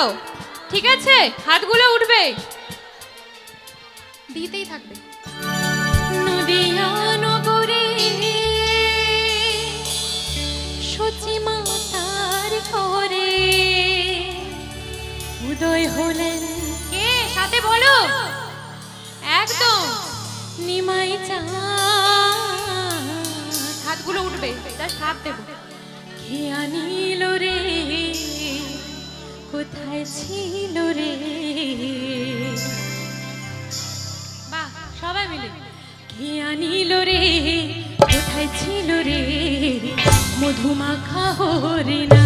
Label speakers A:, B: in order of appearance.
A: উঠাও ঠিক আছে? হাতগুলো উঠবে।
B: দিতেই থাকবে।
A: নদিয়া নগরে সচি মাতার ঘরে উদয় হলেন। কে? সাথে বলো। একদম। নিমাই চা। হাতগুলো উঠবে। জাস্ট হাত দেবো। কে আনিল রে। কোথায় ছিল রে? বাহ সবাই মিলে। কে আনিল রে? কোথায় ছিল রে? মধুমাখা হরিণা।